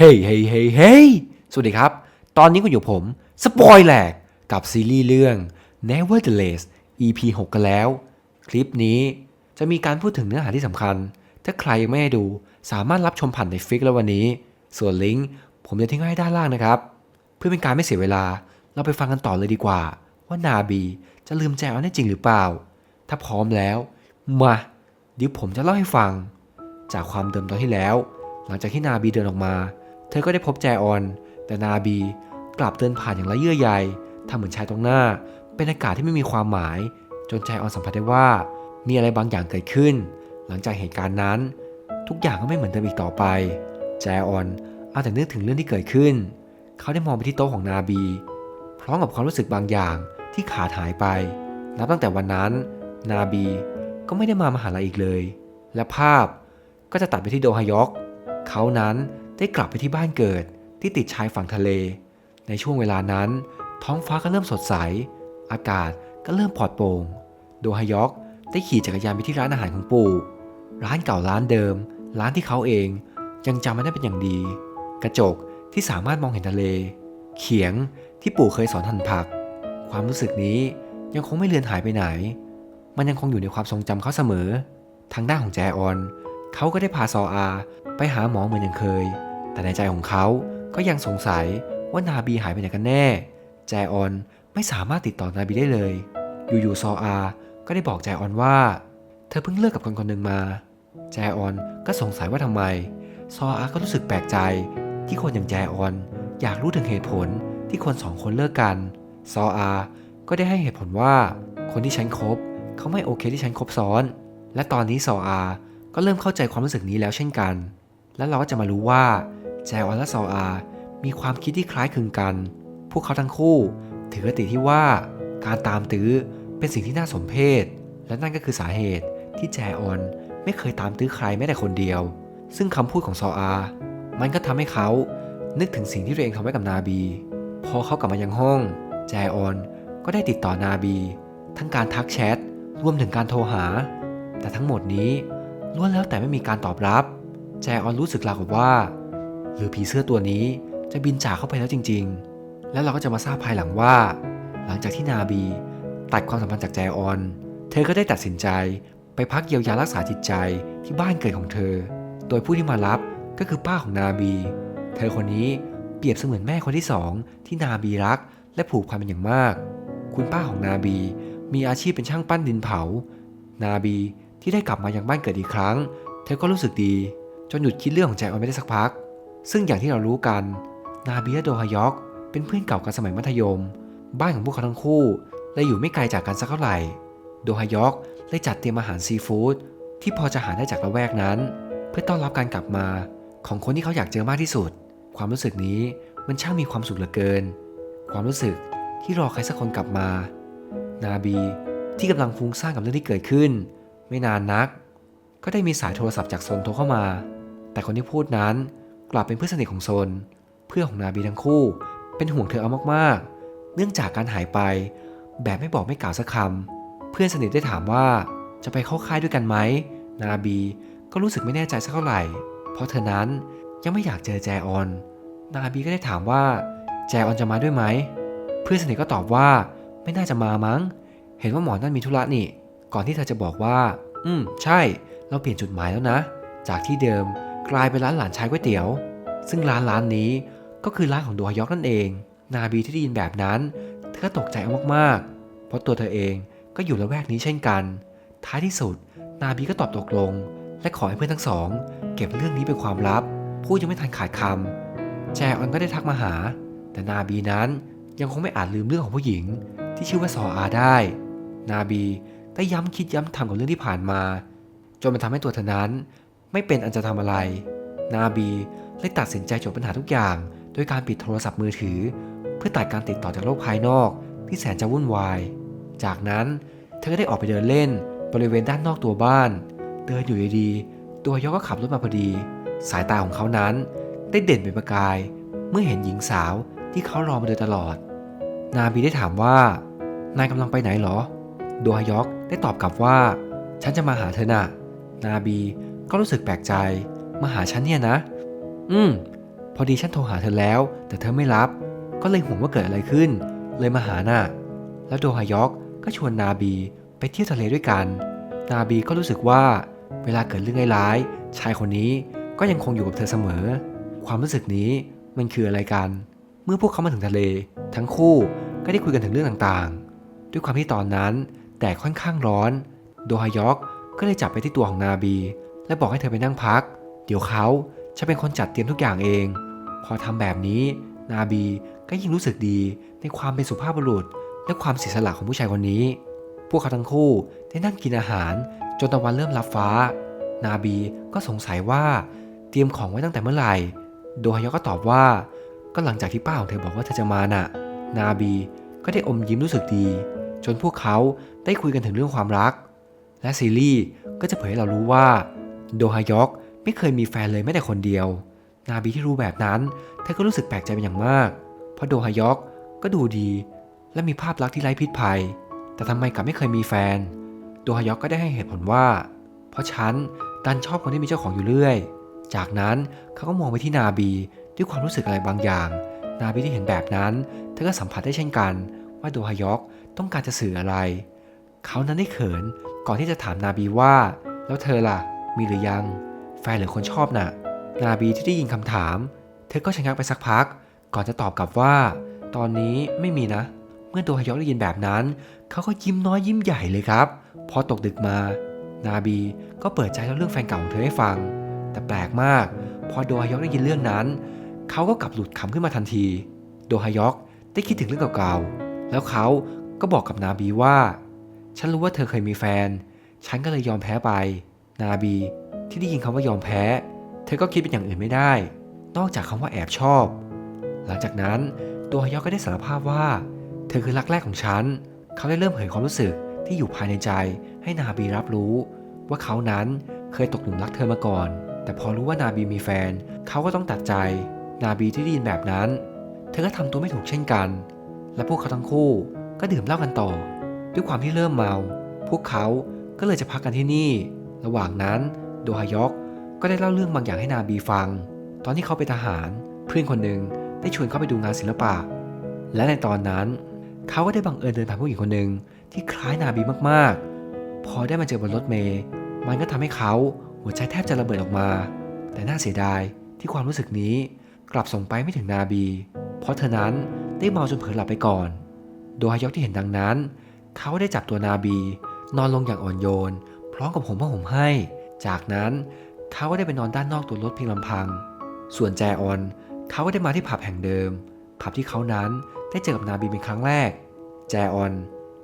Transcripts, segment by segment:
เฮ้ยเฮ้ยเฮ้ยเฮ้ยสวัสดีครับ ตอนนี้คุณอยู่ผม สปอยแหลก กับซีรีส์เรื่อง Nevertheless EP 6 กันแล้ว คลิปนี้จะมีการพูดถึงเนื้อหาที่สำคัญ ถ้าใครยังไม่ได้ดู สามารถรับชมผ่านในฟิกแล้ววันนี้ ส่วนลิงก์ผมจะทิ้งไว้ด้านล่างนะครับ เพื่อเป็นการไม่เสียเวลา เราไปฟังกันต่อเลยดีกว่า ว่านาบีจะลืมแจออนได้จริงหรือเปล่า ถ้าพร้อมแล้ว มาเดี๋ยวผมจะเล่าให้ฟัง จากความเดิมตอนที่แล้ว หลังจากที่นาบีเดินออกมา เธอก็ได้พบแจออน แต่นาบีกลับเดินผ่านอย่างไร้เยื่อใยทำเหมือนชายตรงหน้า เป็นอากาศที่ไม่มีความหมาย จนแจออนสัมผัสได้ว่า มีอะไรบางอย่างเกิดขึ้น หลังจากเหตุการณ์นั้น ทุกอย่างก็ไม่เหมือนเดิมอีกต่อไป แจออนเอาแต่นึกถึงเรื่องที่เกิดขึ้น เขาได้มองไปที่โต๊ะของนาบี พร้อมกับความรู้สึกบางอย่างที่ขาดหายไป นับตั้งแต่วันนั้น นาบีก็ไม่ได้มามหาลัยอีกเลย และภาพก็จะตัดไปที่โดฮายอก เขานั้น ได้กลับไปที่บ้านเกิดที่ติดชายฝั่งทะเล ในช่วงเวลานั้น ท้องฟ้าก็เริ่มสดใส อากาศก็เริ่มปลอดโปร่ง โดฮยอกได้ขี่จักรยานไปที่ร้านอาหารของปู่ร้านเก่าร้านเดิม ร้านที่เขาเองยังจำมันได้เป็นอย่างดี กระจกที่สามารถมองเห็นทะเล เขียงที่ปู่เคยสอนหั่นผัก ความรู้สึกนี้ยังคงไม่เลือนหายไปไหน มันยังคงอยู่ในความทรงจำเขาเสมอ ทางด้านของแจออน เขาก็ได้พาซออา ไปหาหมอเหมือนอย่างเคย แต่ในใจของเขาก็ยังสงสัยว่านาบีหายไปไหนกันแน่ แจออนไม่สามารถติดต่อนาบีได้เลย อยู่ๆซออา ก็ได้บอกแจออนว่า เธอเพิ่งเลิกกับคนคนหนึ่งมา แจออนก็สงสัยว่าทำไม ซออาก็รู้สึกแปลกใจ ที่คนอย่างแจออน อยากรู้ถึงเหตุผลที่คนสองคนเลิกกัน ซออา ก็ได้ให้เหตุผลว่า คนที่ฉันคบเขาไม่โอเคที่ฉันคบซ้อน และตอนนี้ซออา ก็เริ่มเข้าใจความรู้สึกนี้แล้วเช่นกัน และเราก็จะมารู้ว่า แจออนและซออามีความคิดที่คล้ายคลึงกัน พวกเขาทั้งคู่ถือคติที่ว่าการตามตื้อเป็นสิ่งที่น่าสมเพชและนั่นก็คือสาเหตุที่แจออนไม่เคยตามตื้อใครแม้แต่คนเดียว ซึ่งคำพูดของซออา มันก็ทำให้เขานึกถึงสิ่งที่ตัวเองทำไว้กับนาบี พอเขากลับมายังห้อง แจออนก็ได้ติดต่อนาบี ทั้งการทักแชทรวมถึงการโทรหา แต่ทั้งหมดนี้ล้วนแล้วแต่ไม่มีการตอบรับ แจออนรู้สึกราวกับว่า หรือผีเสื้อตัวนี้จะบินจากเข้าไปแล้วจริง ๆ แล้วเราก็จะมาทราบภายหลังว่า หลังจากที่นาบีตัดความสัมพันธ์จากแจออน เธอก็ได้ตัดสินใจไปพักเยียวยารักษาจิตใจที่บ้านเกิดของเธอ โดยผู้ที่มารับก็คือป้าของนาบี เธอคนนี้เปรียบเสมือนแม่คนที่สองที่นาบีรัก และผูกพันเป็นอย่างมาก คุณป้าของนาบี มีอาชีพเป็นช่างปั้นดินเผา นาบีที่ได้กลับมายังบ้านเกิดอีกครั้ง เธอก็รู้สึกดี จนหยุดคิดเรื่องของแจออนไม่ได้สักพัก ซึ่งอย่างที่เรารู้กัน นาบีและโดฮยอกเป็นเพื่อนเก่ากันสมัยมัธยม บ้านของพวกเขาทั้งคู่เลยอยู่ไม่ไกลจากกันสักเท่าไหร่ โดฮยอกเลยจัดเตรียมอาหารซีฟู้ดที่พอจะหาได้จากละแวกนั้น เพื่อต้อนรับการกลับมาของคนที่เขาอยากเจอมากที่สุด ความรู้สึกนี้มันช่างมีความสุขเหลือเกิน ความรู้สึกที่รอใครสักคนกลับมา นาบีที่กำลังฟุ้งซ่านกับเรื่องที่เกิดขึ้น ไม่นานนัก ก็ได้มีสายโทรศัพท์จากโซนโทรเข้ามา แต่คนที่พูดนั้น กลับเป็นเพื่อนสนิทของโซน เพื่อนของนาบีทั้งคู่ เป็นห่วงเธอเอามากๆ เนื่องจากการหายไป แบบไม่บอกไม่กล่าวสักคำเพื่อนสนิทได้ถามว่าจะไปเข้าค่ายด้วยกันไหม นาบีก็รู้สึกไม่แน่ใจสักเท่าไหร่ เพราะเธอนั้นยังไม่อยากเจอแจออน นาบีก็ได้ถามว่าแจออนจะมาด้วยไหม เพื่อนสนิทก็ตอบว่าไม่น่าจะมามั้ง เห็นว่าหมอนั่นมีธุระนี่ ก่อนที่เธอจะบอกว่า อืม ใช่ เราเปลี่ยนจุดหมายแล้วนะ จากที่เดิม กลายเป็นร้านหลานชายก๋วยเตี๋ยว ซึ่งร้านร้านนี้ก็คือร้านของโดฮยอกนั่นเอง นาบีที่ได้ยินแบบนั้น เธอก็ตกใจมากๆ เพราะตัวเธอเองก็อยู่ละแวกนี้เช่นกัน ท้ายที่สุด นาบีก็ตอบตกลง และขอให้เพื่อนทั้งสอง เก็บเรื่องนี้เป็นความลับ พูดยังไม่ทันขาดคำแจออนก็ได้ทักมาหา แต่นาบีนั้นยังคงไม่อาจลืมเรื่องของผู้หญิง ที่ชื่อว่าซออาได้ นาบีได้ย้ำคิดย้ำทำกับเรื่องที่ผ่านมา จนมันทำให้ตัวเธอนั้น ไม่เป็นอันจะทำอะไร นาบีเลยตัดสินใจจบปัญหาทุกอย่างโดยการปิดโทรศัพท์มือถือ เพื่อตัดการติดต่อจากโลกภายนอกที่แสนจะวุ่นวาย จากนั้นเธอก็ได้ออกไปเดินเล่นบริเวณด้านนอกตัวบ้าน เดินอยู่ดีๆ ตัวยอกก็ขับรถมาพอดี สายตาของเขานั้น ได้เด่นเป็นประกาย เมื่อเห็นหญิงสาวที่เขารอมาโดยตลอด นาบีได้ถามว่า นายกำลังไปไหนเหรอ โดฮยอกได้ตอบกลับว่า ฉันจะมาหาเธอน่ะ นาบี ก็รู้สึกแปลกใจ มาหาฉันเนี่ยนะ อืม พอดีฉันโทรหาเธอแล้ว แต่เธอไม่รับ ก็เลยห่วงว่าเกิดอะไรขึ้น เลยมาหาน่ะ แล้วโดฮายอกก็ชวนนาบีไปเที่ยวทะเลด้วยกัน นาบีก็รู้สึกว่า เวลาเกิดเรื่องร้ายๆชายคนนี้ก็ยังคงอยู่กับเธอเสมอ ความรู้สึกนี้มันคืออะไรกัน เมื่อพวกเขามาถึงทะเล ทั้งคู่ก็ได้คุยกันถึงเรื่องต่างๆ ด้วยความที่ตอนนั้นแดดค่อนข้างร้อน โดฮายอกก็เลยจับไปที่ตัวของนาบี และบอกให้เธอไปนั่งพัก เดี๋ยวเขาจะเป็นคนจัดเตรียมทุกอย่างเอง พอทำแบบนี้ นาบีก็ยิ่งรู้สึกดีในความเป็นสุภาพบุรุษ และความเสียสละของผู้ชายคนนี้ พวกเขาทั้งคู่ได้นั่งกินอาหาร จนตะวันเริ่มรับฟ้า นาบีก็สงสัยว่าเตรียมของไว้ตั้งแต่เมื่อไหร่ โดฮยอกก็ตอบว่า ก็หลังจากที่ป้าของเธอบอกว่าเธอจะมาน่ะ นาบีก็ได้อมยิ้มรู้สึกดี จนพวกเขาได้คุยกันถึงเรื่องความรัก และซีรีส์ก็จะเผยให้เรารู้ว่า โดฮายอกไม่เคยมีแฟนเลยแม้แต่คนเดียว นาบีที่รู้แบบนั้นเธอก็รู้สึกแปลกใจเป็นอย่างมาก เพราะโดฮายอกก็ดูดี และมีภาพลักษณ์ที่ไร้พิษภัย แต่ทำไมกลับไม่เคยมีแฟน โดฮายอกก็ได้ให้เหตุผลว่า เพราะฉันดันชอบคนที่มีเจ้าของอยู่เรื่อย จากนั้นเขาก็มองไปที่นาบีด้วยความรู้สึกอะไรบางอย่าง นาบีที่เห็นแบบนั้น เธอก็สัมผัสได้เช่นกัน ว่าโดฮายอกต้องการจะสื่ออะไร เขานั้นได้เขินก่อนที่จะถามนาบีว่า แล้วเธอล่ะ มีหรือยัง แฟนหรือคนชอบน่ะ นาบีที่ได้ยินคำถาม เธอก็ชะงักไปสักพัก ก่อนจะตอบกลับว่า ตอนนี้ไม่มีนะ เมื่อโดฮยอกได้ยินแบบนั้น เขาก็ยิ้มน้อยยิ้มใหญ่เลยครับ พอตกดึกมา นาบีก็เปิดใจเล่าเรื่องแฟนเก่าของเธอให้ฟัง แต่แปลกมาก พอโดฮยอกได้ยินเรื่องนั้น เขาก็กลับหลุดขำขึ้นมาทันที โดฮยอกได้คิดถึงเรื่องเก่าๆ แล้วเขาก็บอกกับนาบีว่า ฉันรู้ว่าเธอเคยมีแฟน ฉันก็เลยยอมแพ้ไป นาบีที่ได้ยินคำว่ายอมแพ้ เธอก็คิดเป็นอย่างอื่นไม่ได้ นอกจากคำว่าแอบชอบ หลังจากนั้นตัวฮยอก็ได้สารภาพว่า เธอคือรักแรกของฉัน เขาได้เริ่มเผยความรู้สึกที่อยู่ภายในใจ ให้นาบีรับรู้ ว่าเขานั้นเคยตกหลุมรักเธอมาก่อน แต่พอรู้ว่านาบีมีแฟน เขาก็ต้องตัดใจ นาบีที่ได้ยินแบบนั้น เธอก็ทำตัวไม่ถูกเช่นกัน และพวกเขาทั้งคู่ก็ดื่มเหล้ากันต่อ ด้วยความที่เริ่มเมา พวกเขาก็เลยจะพักกันที่นี่ ระหว่างนั้นโดฮายอกก็ได้เล่าเรื่องบางอย่างให้นาบีฟัง ตอนที่เขาเป็นทหาร เพื่อนคนหนึ่งได้ชวนเขาไปดูงานศิลปะ และในตอนนั้น เขาก็ได้บังเอิญเดินผ่านผู้หญิงคนหนึ่งที่คล้ายนาบีมากๆ พอได้มาเจอบนรถเมย์มันก็ทำให้เขาหัวใจแทบจะระเบิดออกมา แต่น่าเสียดายที่ความรู้สึกนี้กลับส่งไปไม่ถึงนาบี เพราะเธอนั้นได้เมาจนเผลอหลับไปก่อน โดฮายอกที่เห็นดังนั้น เขาได้จับตัวนาบี นอนลงอย่างอ่อนโยน ร้อมกับห่มผ้าห่มให้ จากนั้นเขาก็ได้ไปนอนด้านนอกตัวรถเพียงลำพัง ส่วนแจออนเขาก็ได้มาที่ผับแห่งเดิม ผับที่เขานั้นได้เจอกับนาบีเป็นครั้งแรก แจออน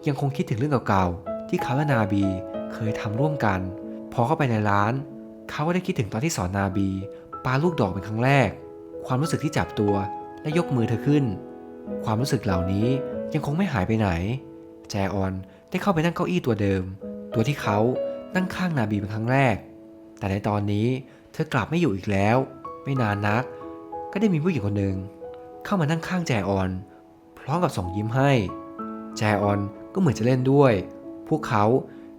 ยังคงคิดถึงเรื่องเก่าๆ ที่เขาและนาบีเคยทำร่วมกัน พอเข้าไปในร้าน เขาก็ได้คิดถึงตอนที่สอนนาบีปาลูกดอกเป็นครั้งแรก ความรู้สึกที่จับตัวและยกมือเธอขึ้น ความรู้สึกเหล่านี้ยังคงไม่หายไปไหน แจออนได้เข้าไปนั่งเก้าอี้ตัวเดิม ตัวที่เขา นั่งข้างนาบีเป็นครั้งแรก แต่ในตอนนี้เธอกลับไม่อยู่อีกแล้ว ไม่นานนัก ก็ได้มีผู้หญิงคนหนึ่งเข้ามานั่งข้างแจออน พร้อมกับส่งยิ้มให้ แจออนก็เหมือนจะเล่นด้วย พวกเขา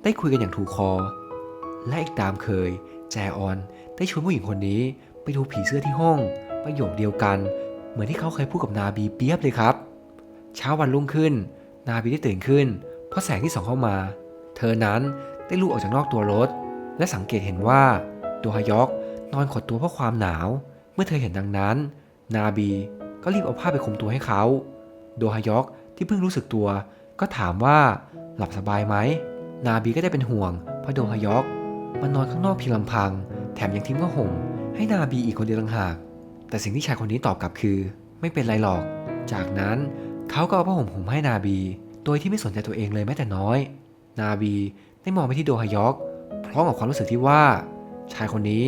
ได้คุยกันอย่างถูกคอ และอีกตามเคย แจออนได้ชวนผู้หญิงคนนี้ไปดูผีเสื้อที่ห้อง ประโยคเดียวกัน เหมือนที่เขาเคยพูดกับนาบีเปียบเลยครับ เช้าวันรุ่งขึ้น นาบีได้ตื่นขึ้น เพราะแสงที่ส่องเข้ามา เธอนั้น ได้ลุกออกจากนอกตัวรถ และสังเกตเห็นว่าตัวฮยอกนอนขดตัวเพราะความหนาว เมื่อเธอเห็นดังนั้น นาบีก็รีบเอาผ้าไปคลุมตัวให้เขาโดฮยอกที่เพิ่งรู้สึกตัว ก็ถามว่าหลับสบายไหม นาบีก็ได้เป็นห่วงเพราะโดฮยอกมันนอนข้างนอกเพียงลำพัง แถมยังทิ้งผ้าห่มให้นาบีอีกคนเดียวต่างหาก แต่สิ่งที่ชายคนนี้ตอบกลับคือ ไม่เป็นไรหรอก จากนั้นเขาก็เอาผ้าห่มห่มให้นาบี โดยที่ไม่สนใจตัวเองเลยแม้แต่น้อย นาบี ได้มองไปที่โดฮยอก พร้อมกับความรู้สึกที่ว่า ชายคนนี้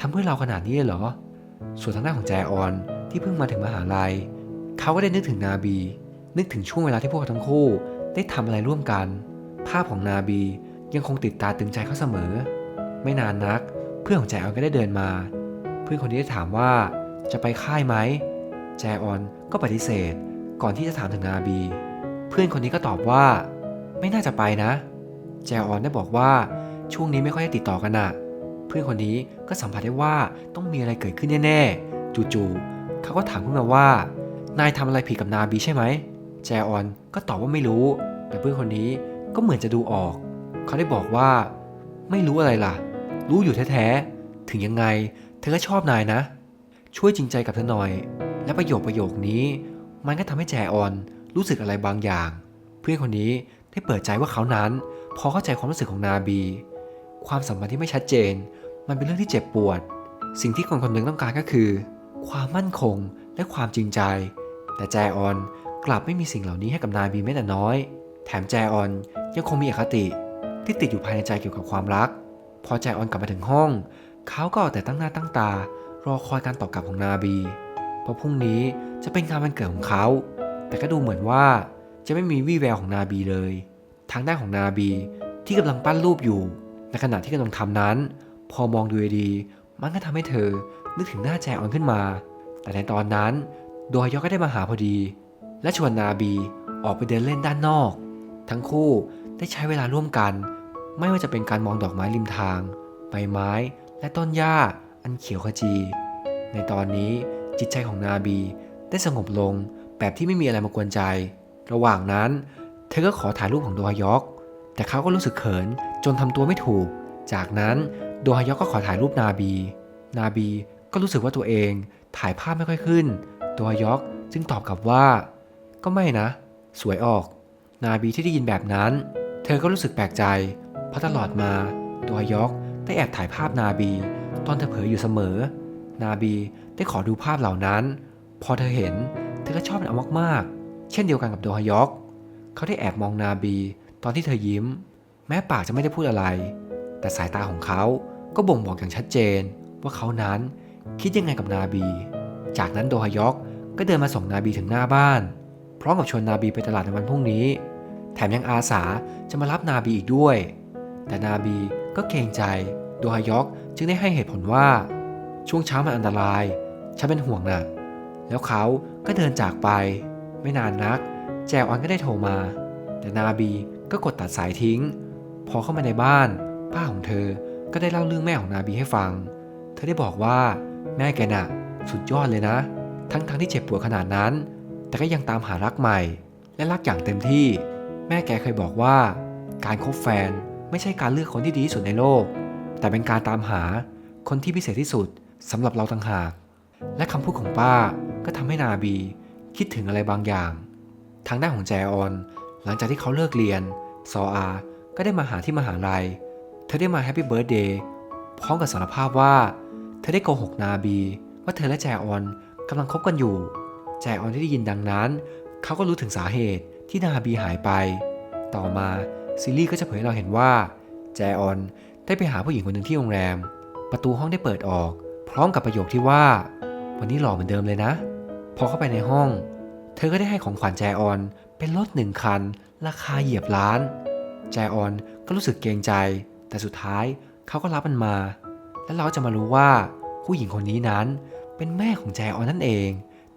ทำเพื่อเราขนาดนี้เลยเหรอ ส่วนทางด้านของแจออนที่เพิ่งมาถึงมหาลัย เขาก็ได้นึกถึงนาบี นึกถึงช่วงเวลาที่พวกเขาทั้งคู่ ได้ทำอะไรร่วมกัน ภาพของนาบียังคงติดตาตึงใจเขาเสมอ ไม่นานนัก เพื่อนของแจออนก็ได้เดินมา เพื่อนคนนี้ได้ถามว่าจะไปค่ายไหม แจออนก็ปฏิเสธ ก่อนที่จะถามถึงนาบี เพื่อนคนนี้ก็ตอบว่า ไม่น่าจะไปนะ แจออนได้บอกว่าช่วงนี้ไม่ค่อยได้ติดต่อกันน่ะเพื่อนคนนี้ก็สัมผัสได้ว่าต้องมีอะไรเกิดขึ้นแน่ๆ จู่ๆเขาก็ถามขึ้นมาว่า นายทำอะไรผิดกับนาบีใช่ไหม แจออนก็ตอบว่าไม่รู้ แต่เพื่อนคนนี้ก็เหมือนจะดูออก เขาได้บอกว่า ไม่รู้อะไรล่ะ รู้อยู่แท้ๆ ถึงยังไง เธอก็ชอบนายนะ ช่วยจริงใจกับเธอหน่อย และประโยคประโยคนี้ มันก็ทำให้แจออนรู้สึกอะไรบางอย่าง เพื่อนคนนี้ได้เปิดใจว่าเขานั้น พอเข้าใจความรู้สึกของนาบี ความสัมพันธ์ที่ไม่ชัดเจน มันเป็นเรื่องที่เจ็บปวด สิ่งที่คนคนหนึ่งต้องการก็คือ ความมั่นคงและความจริงใจ แต่แจออนกลับไม่มีสิ่งเหล่านี้ให้กับนาบีแม้แต่น้อย แถมแจออนยังคงมีอคติ ที่ติดอยู่ภายในใจเกี่ยวกับความรัก พอแจออนกลับมาถึงห้อง เขาก็เอาแต่ตั้งหน้าตั้งตา รอคอยการตอบกลับของนาบี เพราะพรุ่งนี้จะเป็นงานวันเกิดของเขา แต่ก็ดูเหมือนว่าจะไม่มีวี่แววของนาบีเลย ทางด้านของนาบีที่กำลังปั้นรูปอยู่ ในขณะที่กำลังทำนั้น พอมองดูดีมันก็ทำให้เธอนึกถึงหน้าแจออนขึ้นมา แต่ในตอนนั้นโดยยอก็ได้มาหาพอดี และชวนนาบีออกไปเดินเล่นด้านนอก ทั้งคู่ได้ใช้เวลาร่วมกัน ไม่ว่าจะเป็นการมองดอกไม้ริมทาง ใบไม้ และต้นหญ้าอันเขียวขจี ในตอนนี้จิตใจของนาบีได้สงบลงแบบที่ไม่มีอะไรมากวนใจ ระหว่างนั้น เธอก็ขอถ่ายรูปของโดฮยอก แต่เขาก็รู้สึกเขินจนทำตัวไม่ถูก จากนั้นโดฮยอกก็ขอถ่ายรูปนาบี นาบีก็รู้สึกว่าตัวเองถ่ายภาพไม่ค่อยขึ้น โดฮยอกจึงตอบกลับว่า ก็ไม่นะ สวยออก นาบีที่ได้ยินแบบนั้น เธอก็รู้สึกแปลกใจ เพราะตลอดมาโดฮยอกได้แอบถ่ายภาพนาบี ตอนเธอเผลออยู่เสมอ นาบีได้ขอดูภาพเหล่านั้น พอเธอเห็น เธอก็ชอบมันเอามากๆ เช่นเดียวกันกับโดฮยอก เขาได้แอบมองนาบี ตอนที่เธอยิ้ม แม้ปากจะไม่ได้พูดอะไร แต่สายตาของเขาก็บ่งบอกอย่างชัดเจน ว่าเขานั้นคิดยังไงกับนาบี จากนั้นโดฮยอกก็เดินมาส่งนาบีถึงหน้าบ้าน พร้อมกับชวนนาบีไปตลาดในวันพรุ่งนี้ แถมยังอาสาจะมารับนาบีอีกด้วย แต่นาบีก็เกรงใจ โดฮยอกจึงได้ให้เหตุผลว่า ช่วงเช้ามันอันตราย ฉันเป็นห่วงน่ะแล้วเขาก็เดินจากไป ไม่นานนัก แจวออนก็ได้โทรมา แต่นาบีก็กดตัดสายทิ้ง พอเข้ามาในบ้าน ป้าของเธอก็ได้เล่าเรื่องแม่ของนาบีให้ฟัง เธอได้บอกว่าแม่แกน่ะ สุดยอดเลยนะ ทั้งๆทที่เจ็บปวดขนาดนั้น แต่ก็ยังตามหารักใหม่ และรักอย่างเต็มที่ แม่แกเคยบอกว่า การคบแฟนไม่ใช่การเลือกคนที่ดีที่สุดในโลก แต่เป็นการตามหาคนที่พิเศษที่สุดสำหรับเราต่างหาก และคำพูดของป้าก็ทำให้นาบีคิดถึงอะไรบางอย่าง ทางด้านของแจออน หลังจากที่เขาเลิกเรียน ซออา ก็ได้มาหาที่มหาลัย เธอได้มาแฮปปี้เบิร์ดเดย์พร้อมกับสารภาพว่า เธอได้โกหกนาบี ว่าเธอและแจออนกำลังคบกันอยู่ แจออนที่ได้ยินดังนั้น เขาก็รู้ถึงสาเหตุที่นาบีหายไป ต่อมาซีรีส์ก็จะเผยให้เราเห็นว่า แจออนได้ไปหาผู้หญิงคนหนึ่งที่โรงแรม ประตูห้องได้เปิดออก พร้อมกับประโยคที่ว่า วันนี้หล่อเหมือนเดิมเลยนะ พอเข้าไปในห้อง เธอก็ได้ให้ของขวัญแจออน เป็นรถหนึ่งคัน ราคาเหยียบล้าน แจออนก็รู้สึกเกรงใจ แต่สุดท้ายเขาก็รับมันมา และเราจะมารู้ว่าผู้หญิงคนนี้นั้นเป็นแม่ของแจออนนั่นเอง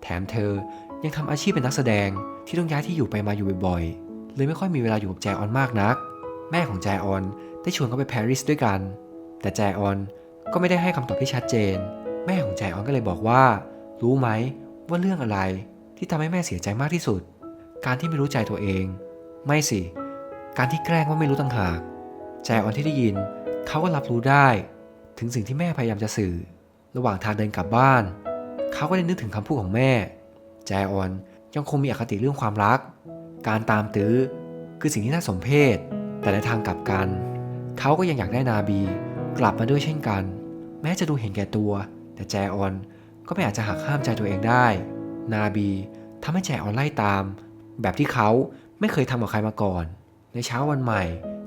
แถมเธอยังทำอาชีพเป็นนักแสดงที่ต้องย้ายที่อยู่ไปมาอยู่บ่อยๆ เลยไม่ค่อยมีเวลาอยู่กับแจออนมากนัก แม่ของแจออนได้ชวนเขาไปปารีสด้วยกัน แต่แจออนก็ไม่ได้ให้คำตอบที่ชัดเจน แม่ของแจออนก็เลยบอกว่า รู้ไหมว่าเรื่องอะไร ที่ทำให้แม่เสียใจมากที่สุด การที่ไม่รู้ใจตัวเอง ไม่สิ การที่แกล้งว่าไม่รู้ต่างหากแจออนที่ได้ยิน เขาก็รับรู้ได้ ถึงสิ่งที่แม่พยายามจะสื่อ ระหว่างทางเดินกลับบ้าน เขาก็ได้นึกถึงคำพูดของแม่แจออนยังคงมีอคติเรื่องความรัก การตามตื้อคือสิ่งที่น่าสมเพชแต่ในทางกลับกัน เขาก็ยังอยากได้นาบี กลับมาด้วยเช่นกัน แม้จะดูเห็นแก่ตัว แต่แจออนก็ไม่อาจจะหักห้ามใจตัวเองได้ นาบีทำให้แจออนไล่ตาม แบบที่เขาไม่เคยทำกับใครมาก่อน ในเช้าวันใหม่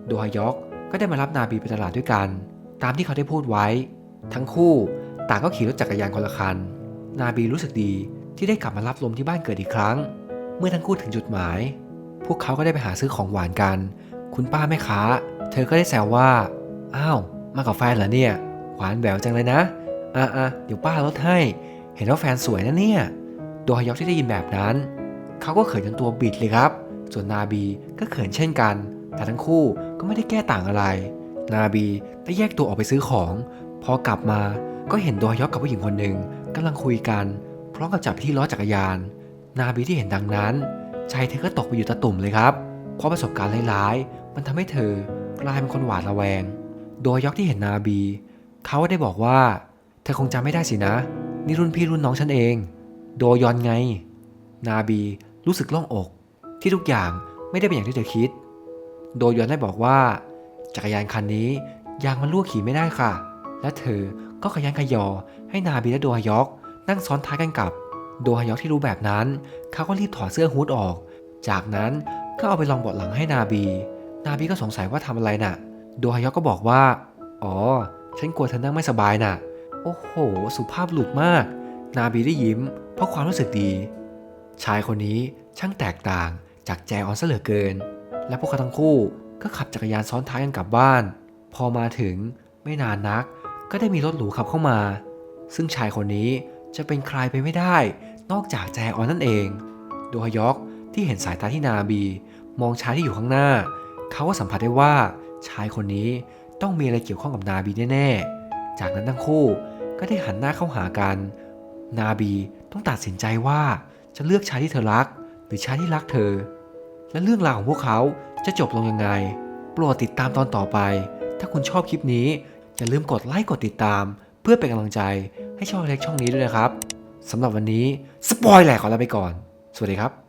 โดฮยอกก็ได้มารับนาบีไปตลาดด้วยกัน ตามที่เขาได้พูดไว้ ทั้งคู่ต่างก็ขี่รถจักรยานคนละคัน นาบีรู้สึกดีที่ได้กลับมารับลมที่บ้านเกิดอีกครั้ง เมื่อทั้งคู่ถึงจุดหมาย พวกเขาก็ได้ไปหาซื้อของหวานกัน คุณป้าแม่ค้า เธอก็ได้แซวว่า อ้าว มากับแฟนเหรอเนี่ย หวานแหววจังเลยนะ อะอะเดี๋ยวป้าลดให้ เห็นว่าแฟนสวยนะเนี่ย โดฮยอกที่ได้ยินแบบนั้น เขาก็เขินจนตัวบิดเลยครับ ส่วนนาบีก็เขินเช่นกัน แต่ทั้งคู่ก็ไม่ได้แก้ต่างอะไร นาบีได้แยกตัวออกไปซื้อของ พอกลับมาก็เห็นโดฮยอกกับผู้หญิงคนหนึ่งกำลังคุยกันพร้อมกับจับที่ล้อจักรยาน นาบีที่เห็นดังนั้นใจเธอก็ตกไปอยู่ตะตุ่มเลยครับ เพราะประสบการณ์ร้ายๆ มันทำให้เธอกลายเป็นคนหวาดระแวง โดยยอกที่เห็นนาบี เขาได้บอกว่า เธอคงจำไม่ได้สินะ นี่รุ่นพี่รุ่นน้องฉันเอง โดยอนไง นาบีรู้สึกโล่งอก ที่ทุกอย่างไม่ได้เป็นอย่างที่เธอคิด โดยอนได้บอกว่า จักรยานคันนี้ยางมันรั่วขี่ไม่ได้ค่ะ และเธอก็ขยันขยอให้นาบีและโดฮยอกนั่งซ้อนท้ายกันกลับ โดฮยอกที่รู้แบบนั้น เขาก็รีบถอดเสื้อฮูดออก จากนั้นก็เอาไปลองเบดหลังให้นาบี นาบีก็สงสัยว่าทำอะไรน่ะ โดฮยอกก็บอกว่า อ๋อ ฉันกลัวเธอนั่งไม่สบายน่ะ โอ้โห สุภาพหลุดมาก นาบีได้ยิ้ม เพราะความรู้สึกดี ชายคนนี้ช่างแตกต่างจากแจออนซะเหลือเกิน และพวกเขาทั้งคู่ก็ขับจักรยานซ้อนท้ายกันกลับบ้าน พอมาถึงไม่นานนัก ก็ได้มีรถหรูขับเข้ามา ซึ่งชายคนนี้จะเป็นใครไปไม่ได้ นอกจากแจออนนั่นเอง โดฮยอกที่เห็นสายตาที่นาบี มองชายที่อยู่ข้างหน้า เขาก็สัมผัสได้ว่าชายคนนี้ต้องมีอะไรเกี่ยวข้องกับนาบีแน่ๆ จากนั้นทั้งคู่ก็ได้หันหน้าเข้าหากัน นาบี ต้องตัดสินใจว่าจะเลือกชายที่เธอรัก หรือชายที่รักเธอ และเรื่องราวของพวกเขาจะจบลงยังไง โปรดติดตามตอนต่อไป ถ้าคุณชอบคลิปนี้ อย่าลืมกดไลค์กดติดตาม เพื่อเป็นกำลังใจให้ช่องเล็กช่องนี้ด้วยนะครับสำหรับวันนี้สปอยแหลกขอลาไปก่อน สวัสดีครับ